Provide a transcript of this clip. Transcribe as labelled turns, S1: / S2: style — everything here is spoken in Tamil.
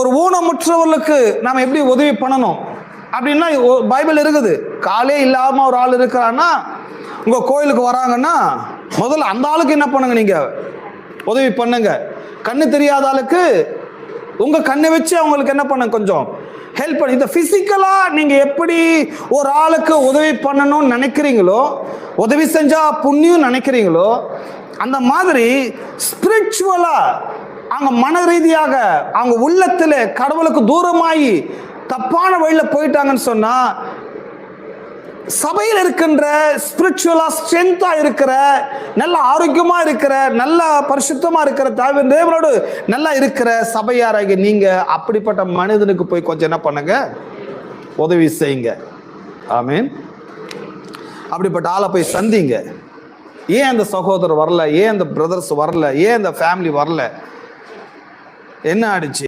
S1: ஒரு ஊனமுற்றவர்களுக்கு நாம் எப்படி உதவி பண்ணணும்? அப்படின்னா பைபிள் இருக்குது. காலே இல்லாம ஒரு ஆள் இருக்கிறான்னா உங்க கோயிலுக்கு வராங்கன்னா முதல்ல அந்த ஆளுக்கு என்ன பண்ணுங்க நீங்க? உதவி பண்ணுங்க. கண்ணு தெரியாத ஆளுக்கு உங்க கண்ணை வச்சு அவங்களுக்கு என்ன பண்ணுங்க கொஞ்சம்? ஹெல்ப் பண்ணி. இந்த பிசிக்கலா நீங்க எப்படி ஒரு ஆளுக்கு உதவி பண்ணணும்னு நினைக்கிறீங்களோ உதவி செஞ்சா புண்ணியம் நினைக்கிறீங்களோ அந்த மாதிரி ஸ்பிரிச்சுவலா அவங்க மன ரீதியாக அவங்க உள்ளத்தில் கடவுளுக்கு தூரமாகி தப்பான வழியில் போயிட்டாங்கன்னு சொன்னா சபையில் இருக்கின்ற ஸ்பிரிச்சுவலா ஸ்ட்ரென்த்தா இருக்கிற நல்ல ஆரோக்கியமா இருக்கிற நல்ல பரிசுத்தமா இருக்கிற தாவி தேவனோடு நல்லா இருக்கிற சபையாராக நீங்க அப்படிப்பட்ட மனிதனுக்கு போய் கொஞ்சம் என்ன பண்ணுங்க? உதவி செய்யுங்க. ஆமீன். அப்படிப்பட்ட ஆளை போய் சந்திங்க. ஏன் அந்த சகோதரர் வரல? ஏன் அந்த பிரதர்ஸ் வரல? ஏன் அந்த ஃபேமிலி வரல? என்ன ஆடிச்சு?